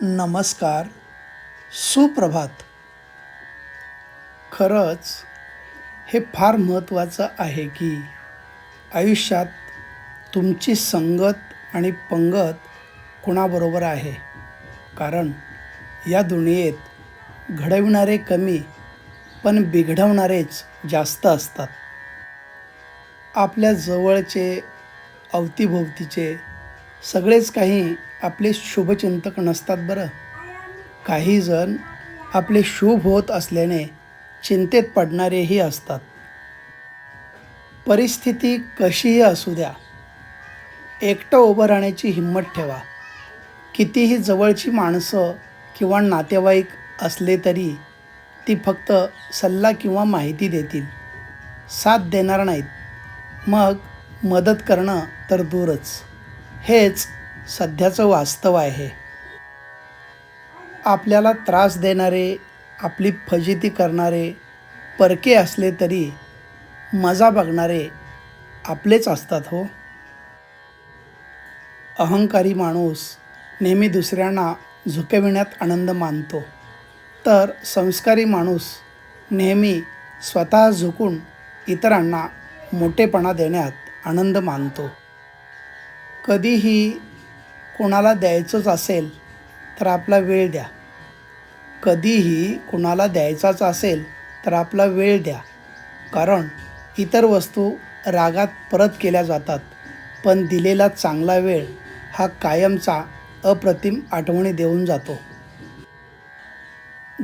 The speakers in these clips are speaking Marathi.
नमस्कार सुप्रभात. खरंच हे फार महत्त्वाचं आहे की आयुष्यात तुमची संगत आणि पंगत कुणाबरोबर आहे? कारण या दुनियेत घडविणारे कमी पण बिघडवणारेच जास्त असतात. आपल्या जवळचे अवतीभोवतीचे सगळेच काही आपले शुभचिंतक नसतात बरं. काही जण आपले शुभ होत असल्याने चिंतेत पडणारेही असतात. परिस्थिती कशीही असू द्या एकटं उभं राहण्याची हिंमत ठेवा. कितीही जवळची माणसं किंवा नातेवाईक असले तरी ती फक्त सल्ला किंवा माहिती देतील. साथ देणार नाहीत. मग मदत करणं तर दूरच. हेच सध्याचं वास्तव आहे. आपल्याला त्रास देणारे आपली फजिती करणारे परके असले तरी मजा बघणारे आपलेच असतात हो. अहंकारी माणूस नेहमी दुसऱ्यांना झुकविण्यात आनंद मानतो. तर संस्कारी माणूस नेहमी स्वतः झुकून इतरांना मोठेपणा देण्यात आनंद मानतो. कधीही कोणाला द्यायचंच असेल तर आपला वेळ द्या. कधीही कुणाला द्यायचाच असेल तर आपला वेळ द्या. कारण इतर वस्तू रागात परत केल्या जातात पण दिलेला चांगला वेळ हा कायमचा अप्रतिम आठवणी देऊन जातो.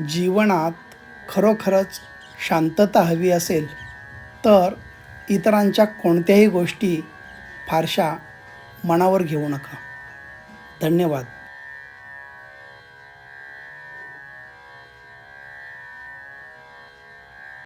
जीवनात खरोखरच शांतता हवी असेल तर इतरांच्या कोणत्याही गोष्टी फारशा मनावर घेऊ नका. धन्यवाद.